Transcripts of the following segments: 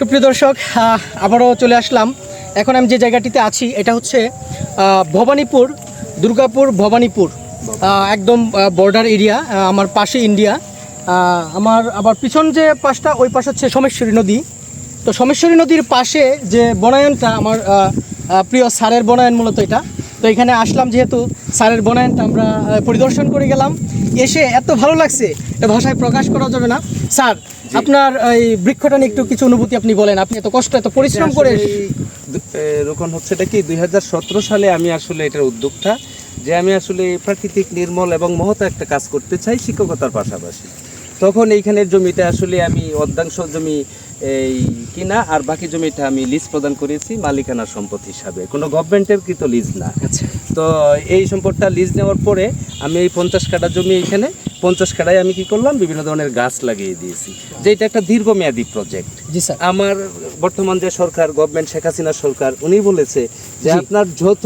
সুপ্রিয় দর্শক আবারও চলে আসলাম। এখন আমি যে জায়গাটিতে আছি, এটা হচ্ছে ভবানীপুর, দুর্গাপুর ভবানীপুর একদম বর্ডার এরিয়া আমার পাশে ইন্ডিয়া আমার আবার পিছন যে পাশটা, ওই পাশ হচ্ছে সোমেশ্বরী নদী। তো সোমেশ্বরী নদীর পাশে যে বনায়নটা, আমার প্রিয় সারের বনায়ন মূলত এটা। তো এখানে আসলাম যেহেতু স্যারের বনায়নটা আমরা পরিদর্শন করে গেলাম। এসে এত ভালো লাগছে এটা ভাষায় প্রকাশ করা যাবে না। স্যার আপনার এই বৃক্ষটা নিয়ে একটু কিছু অনুভূতি আপনি বলেন। আপনি এত কষ্ট এত পরিশ্রম করে রোকন হচ্ছে এটা কি দুই হাজার সতেরো সালে আমি আসলে এটার উদ্যোগটা যে আমি আসলে প্রাকৃতিক নির্মল এবং মহৎ একটা কাজ করতে চাই শিক্ষকতার পাশাপাশি। তখন এইখানের জমিতে আসলে আমি অর্ধাংশ জমি এই কিনা আর বাকি জমিটা আমি লিজ প্রদান করেছি মালিকানার সম্পদ হিসাবে। কোনো গভর্নমেন্টের কৃত লিজ না। আচ্ছা। তো এই সম্পদটা লিজ নেওয়ার পরে আমি এই পঞ্চাশ কাটা জমি এখানে পঞ্চাশ কাটায় আমি কি করলাম বিভিন্ন ধরনের গাছ লাগিয়ে দিয়েছি। যে এটা একটা দীর্ঘমেয়াদী প্রজেক্ট জি স্যার। আমার বর্তমান যে সরকার গভর্নমেন্ট শেখ হাসিনা সরকার উনি বলেছে যে আপনার যত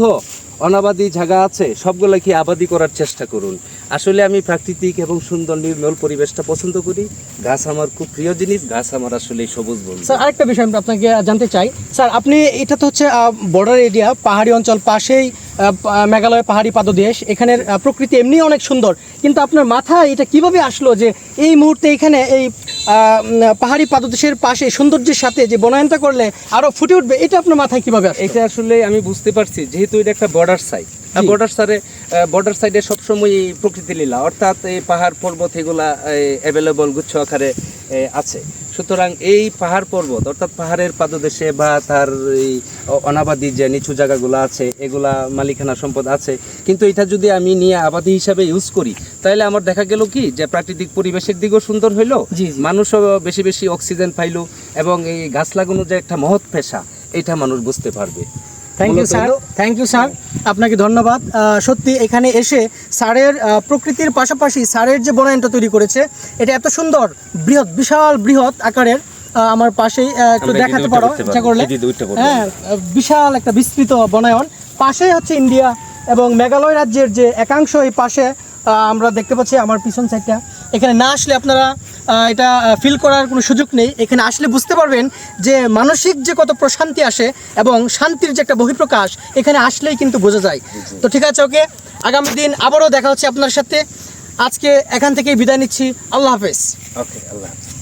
অনাবাদি জায়গা আছে সবগুলো কি আবাদি করার চেষ্টা করুন। আসলে আমি প্রাকৃতিক এবং সুন্দর নির্মল পরিবেশটা পছন্দ করি। গাছ আমার খুব প্রিয় জিনিস, গাছ আমার আসলে সবুজ বন্ধু। স্যার, আরেকটা বিষয় আমি আপনাকে জানতে চাই। স্যার, আপনি, এটা তো হচ্ছে বর্ডার এরিয়া পাহাড়ি অঞ্চল, পাশেই মেঘালয় পাহাড়ি পাদদেশ। এখানের প্রকৃতি এমনি অনেক সুন্দর। কিন্তু আপনার মাথায় এটা কীভাবে আসলো যে এই মুহূর্তে এখানে এই পাহাড়ি পাদদেশের পাশে সৌন্দর্যের সাথে যে বনায়নটা করলে আরও ফুটে উঠবে এটা আপনার মাথায় কীভাবে এটা আসলে আমি বুঝতে পারছি যেহেতু এটা একটা বর্ডার সাইড বর্ডার সাইডে বর্ডার সাইডে সবসময় এই প্রকৃতি লীলা অর্থাৎ এই পাহাড় পর্বত এগুলা অ্যাভেলেবল গুচ্ছ আকারে আছে। সুতরাং এই পাহাড় পর্বত অর্থাৎ পাহাড়ের পাদদেশে বা তার এই অনাবাদী যে নিচু জায়গাগুলো আছে এগুলা মালিকানা সম্পদ আছে কিন্তু এটা যদি আমি নিয়ে আবাদি হিসাবে ইউজ করি তাহলে আমার দেখা গেল কি যে প্রাকৃতিক পরিবেশের দিকও সুন্দর হইল। মানুষও বেশি বেশি অক্সিজেন পাইলো এবং এই গাছ লাগানো যে একটা মহৎ পেশা এটা মানুষ বুঝতে পারবে thank you sir thank you sir আপনাকে ধন্যবাদ। সত্যি এখানে এসে স্যারের প্রকৃতির পাশাপাশি স্যারের যে বনায়নটা তৈরি করেছে এটা এত সুন্দর বৃহৎ বিশাল বৃহৎ আকারের আহ, আমার পাশেই একটু দেখাতে পারো ইচ্ছা করলে। হ্যাঁ বিশাল একটা বিস্তৃত বনায়ন। পাশেই হচ্ছে ইন্ডিয়া এবং মেঘালয় রাজ্যের যে একাংশ এই পাশে আহ, আমরা দেখতে পাচ্ছি আমার পিছন সাইডটা এখানে না আসলে আপনারা এটা ফিল করার কোনো সুযোগ নেই। এখানে আসলে বুঝতে পারবেন যে মানসিক যে কত প্রশান্তি আসে এবং শান্তির যে একটা বহিঃপ্রকাশ এখানে আসলেই কিন্তু বোঝা যায়। তো ঠিক আছে ওকে? আগামী দিন আবারও দেখা হচ্ছে আপনার সাথে। আজকে এখান থেকেই বিদায় নিচ্ছি। আল্লাহ হাফেজ। ওকে আল্লাহ হাফেজ।